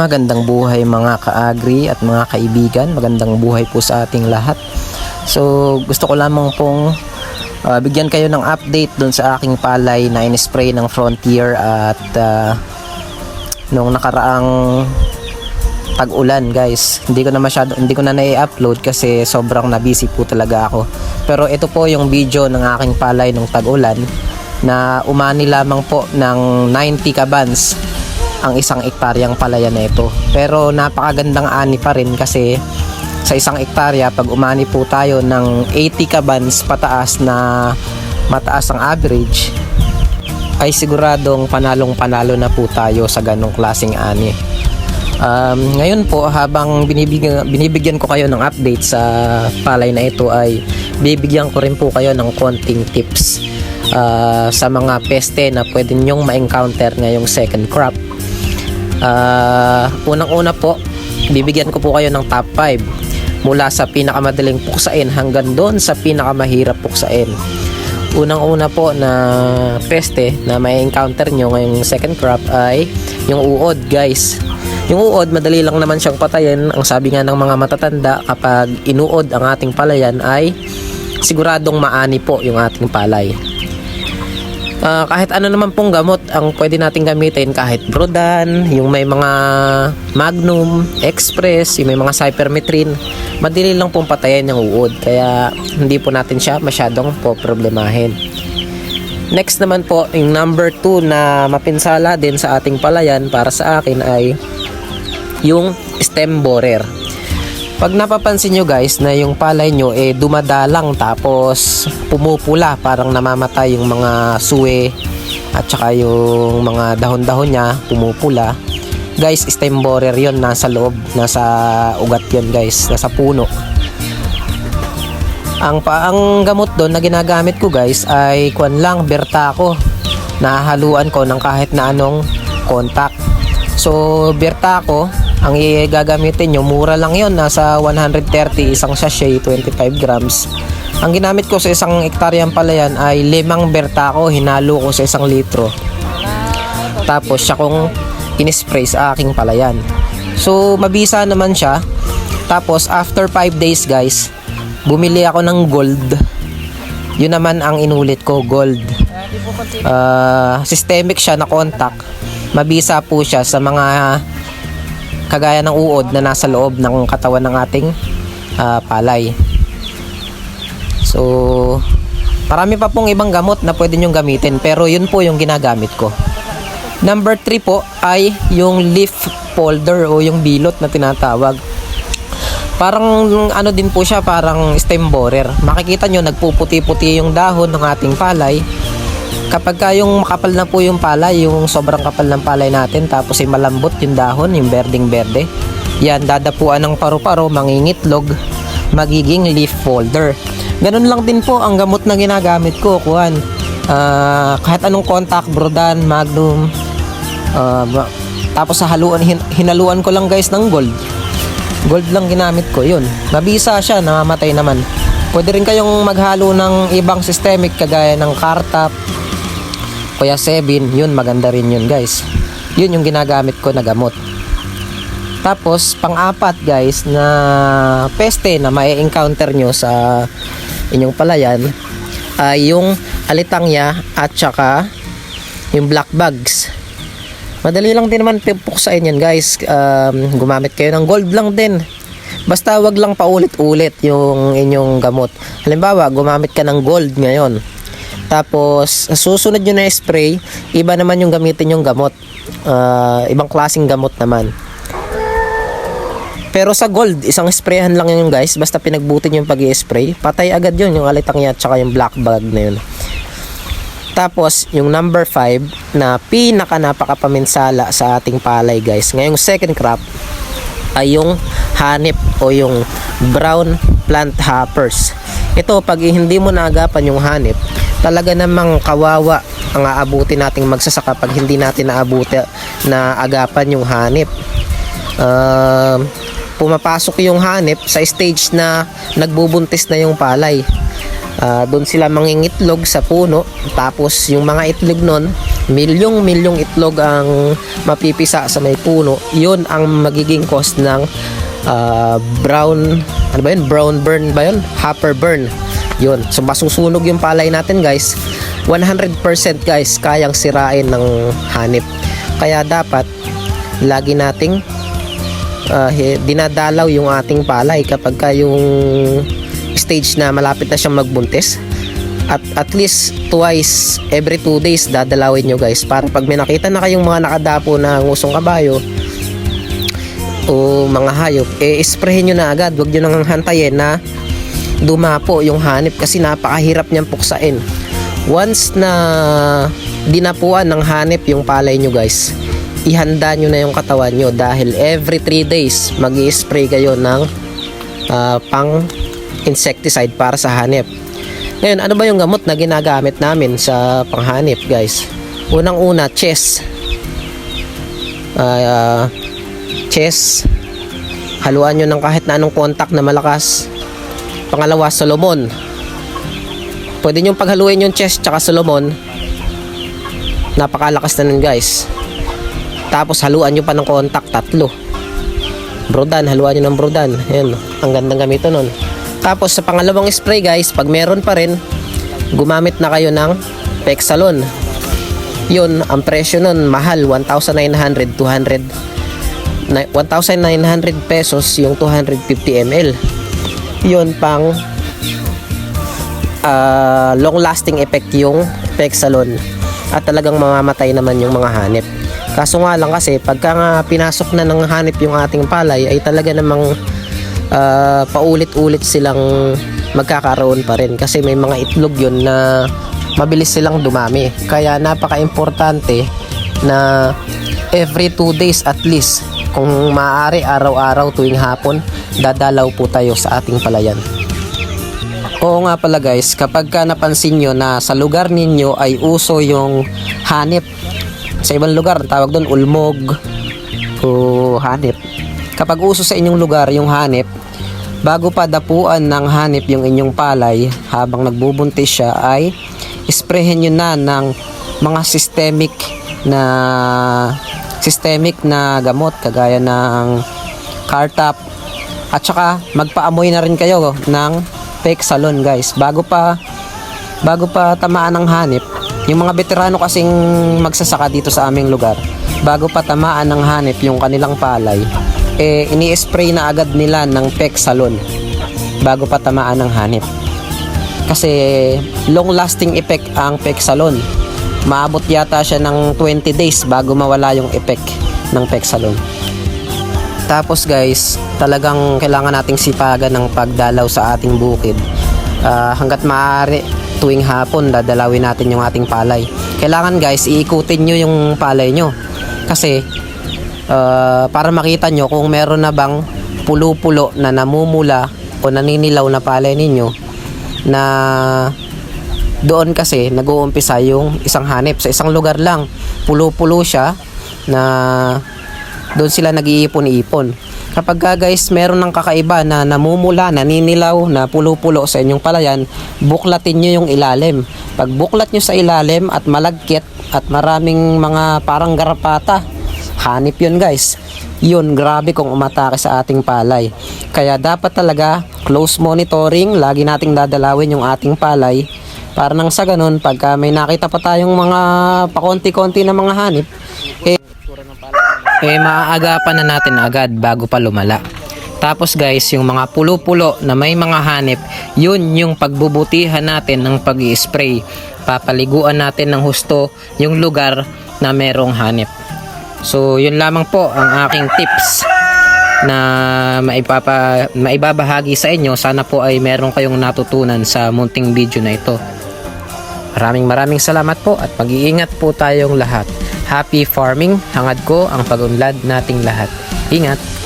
Magandang buhay mga ka-agri at mga kaibigan. Magandang buhay po sa ating lahat. So gusto ko lamang pong ah, bigyan kayo ng update dun sa aking palay na in-spray ng Frontier at ah, nung nakaraang tag-ulan guys. Hindi ko na masyado hindi ko na na-upload kasi sobrang na busy po talaga ako. Pero ito po yung video ng aking palay nung tag-ulan na umani lamang po ng 90 kabans ang isang ektaryang palaya na ito. Pero napakagandang ani pa rin kasi sa isang ektarya pag umani po tayo ng 80 kabans pataas na mataas ang average ay siguradong panalong panalo na po tayo sa ganong klaseng ani. Um, ngayon po habang binibigyan, binibigyan ko kayo ng update sa palay na ito ay bibigyan ko rin po kayo ng konting tips ah, sa mga peste na pwede nyong ma-encounter ngayong second crop. Ah, unang-una po, bibigyan ko po kayo ng top 5 mula sa pinakamadaling puksain hanggang doon sa pinakamahirap puksain. Unang-una po na peste na may encounter nyo ngayong second crop ay yung uod guys. Yung uod, madali lang naman siyang patayin. Ang sabi nga ng mga matatanda, kapag inuod ang ating palayan ay siguradong maani po yung ating palay. Ah, kahit ano naman pong gamot ang pwede nating gamitin kahit Brodan, yung may mga Magnum, Express, yung may mga Cypermetrin, madali lang pong patayin yung uod kaya hindi po natin siya masyadong po problemahin. Next naman po, yung number 2 na mapinsala din sa ating palayan para sa akin ay yung stem borer. Pag napapansin nyo guys na yung palay nyo eh dumadalang tapos pumupula parang namamatay yung mga suwe at saka yung mga dahon-dahon niya pumupula. Guys, stem borer yon nasa loob, nasa ugat yon guys, nasa puno. Ang paang gamot doon na ginagamit ko guys ay kwan lang, bertako. Nahaluan ko ng kahit na anong contact. So, bertako, ang gagamitin nyo, mura lang yon nasa 130 isang sachet, 25 grams. Ang ginamit ko sa isang ektaryang palayan ay limang bertako, hinalo ko sa isang litro. Tapos siya kong inispray sa aking palayan. So, mabisa naman siya. Tapos, after 5 days guys, bumili ako ng gold. Yun naman ang inulit ko, gold. Ah, systemic siya na contact. Mabisa po siya sa mga kagaya ng uod na nasa loob ng katawan ng ating ah, palay. So, marami pa pong ibang gamot na pwede nyong gamitin pero yun po yung ginagamit ko. Number 3 po ay yung leaf folder o yung bilot na tinatawag. Parang ano din po siya, parang stem borer. Makikita nyo, nagpuputi-puti yung dahon ng ating palay. Kapag ka yung makapal na po yung palay, yung sobrang kapal ng palay natin, tapos ay malambot yung dahon, yung berding-berde. Yan, dadapuan ng paru-paro, mangingitlog, magiging leaf folder. Ganun lang din po ang gamot na ginagamit ko, kuhan. Ah, kahit anong contact, brodan, magnum, ma- tapos sa haluan, hin- hinaluan ko lang guys ng gold. Gold lang ginamit ko, yun. Mabisa siya, namamatay naman. Pwede rin kayong maghalo ng ibang systemic kagaya ng Cartap, Kuya 7, yun maganda rin yun guys. Yun yung ginagamit ko na gamot. Tapos, pang-apat guys na peste na may encounter nyo sa inyong palayan ay yung alitangya at saka yung black bugs. Madali lang din naman puksain yan guys. Um, gumamit kayo ng gold lang din. Basta wag lang paulit-ulit yung inyong gamot. Halimbawa, gumamit ka ng gold ngayon. Tapos, susunod nyo na spray, iba naman yung gamitin yung gamot. Ah, ibang klaseng gamot naman. Pero sa gold, isang sprayhan lang yun guys. Basta pinagbutin yung pag spray patay agad yun, yung alitangya at saka yung black bug na yun. Tapos, yung number 5 na pinaka napakapaminsala sa ating palay guys. Ngayong second crop ay yung hanip o yung brown plant hoppers. Ito, pag hindi mo naagapan yung hanip, talaga namang kawawa ang aabuti nating magsasaka pag hindi natin naabuti na agapan yung hanip. Um, pumapasok yung hanip sa stage na nagbubuntis na yung palay. Ah, doon sila mangingitlog sa puno. Tapos yung mga itlog nun, milyong-milyong itlog ang mapipisa sa may puno. Yun ang magiging cause ng ah, brown, ano ba yun? Brown burn ba yun? Hopper burn. Yun. So masusunog yung palay natin guys. 100% guys, kayang sirain ng hanip. Kaya dapat lagi nating uh, dinadalaw yung ating palay kapag ka yung stage na malapit na siyang magbuntis at at least twice every two days dadalawin nyo guys para pag may nakita na kayong mga nakadapo na ngusong kabayo o mga hayop eh isprayin nyo na agad. Wag nyo nang hantayin na dumapo yung hanip kasi napakahirap niyang puksain. Once na dinapuan ng hanip yung palay nyo guys ihanda nyo na yung katawan nyo dahil every 3 days mag spray kayo ng ah, pang insecticide para sa hanip. Ngayon ano ba yung gamot na ginagamit namin sa panghanip guys? Unang una chess Ah, chess haluan nyo ng kahit na anong contact na malakas. Pangalawa Solomon. Pwede nyo paghaluin yung chess tsaka Solomon. Napakalakas na nun guys. Tapos haluan nyo pa ng contact tatlo. Brodan haluan nyo ng brodan Ayan, ang gandang gamito nun. Tapos sa pangalawang spray guys pag meron pa rin gumamit na kayo ng Pexalon. Yun ang presyo nun mahal. 1,900 200 na- 1,900 pesos yung 250 ml yun pang ah, long lasting effect yung Pexalon at talagang mamamatay naman yung mga hanip. Kaso nga lang kasi pagka nga pinasok na ng hanip yung ating palay ay talaga namang ah, paulit-ulit silang magkakaroon pa rin. Kasi may mga itlog yun na mabilis silang dumami. Kaya napaka-importante na every 2 days at least kung maaari araw-araw tuwing hapon dadalaw po tayo sa ating palayan Oo nga pala guys, kapag ka napansin nyo na sa lugar ninyo ay uso yung hanip. Sa ibang lugar, tawag doon ulmog o hanip. Kapag uso sa inyong lugar yung hanip, bago pa dapuan ng hanip yung inyong palay habang nagbubuntis siya ay isprehin nyo na ng mga systemic na systemic na gamot kagaya ng cartap. At saka magpaamoy na rin kayo ng fake salon guys. Bago pa bago pa tamaan ng hanip yung mga veterano kasing magsasaka dito sa aming lugar bago pa tamaan ng hanip yung kanilang palay eh ini-spray na agad nila ng fake salon bago pa tamaan ng hanip. Kasi long lasting effect ang fake salon maabot yata siya ng 20 days bago mawala yung effect ng fake salon tapos guys, talagang kailangan nating sipagan ng pagdalaw sa ating bukid. Ah, hanggat maaari, tuwing hapon, dadalawin natin yung ating palay. Kailangan guys, iikutin nyo yung palay nyo. Kasi, ah, para makita nyo kung meron na bang pulo-pulo na namumula o naninilaw na palay ninyo na doon kasi nag-uumpisa yung isang hanip. Sa isang lugar lang, pulo-pulo siya na doon sila nag-iipon-ipon. Kapag ka, guys, meron ng kakaiba na namumula, naninilaw, na pulo-pulo sa inyong palayan, buklatin nyo yung ilalim. Pag buklat nyo sa ilalim at malagkit at maraming mga parang garapata, hanip yun guys. Yun, grabe kung umatake sa ating palay. Kaya dapat talaga close monitoring, lagi nating dadalawin yung ating palay para nang sa ganun, pagka may nakita pa tayong mga pakonti-konti na mga hanip, eh, eh maaagapan na natin agad bago pa lumala. Tapos guys, yung mga pulo-pulo na may mga hanip, yun yung pagbubutihan natin ng pag spray Papaliguan natin ng husto yung lugar na merong hanip. So, yun lamang po ang aking tips na maipapa, maibabahagi sa inyo. Sana po ay meron kayong natutunan sa munting video na ito. Maraming maraming salamat po at mag-iingat po tayong lahat. Happy farming, hangad ko ang pag-unlad nating lahat. Ingat!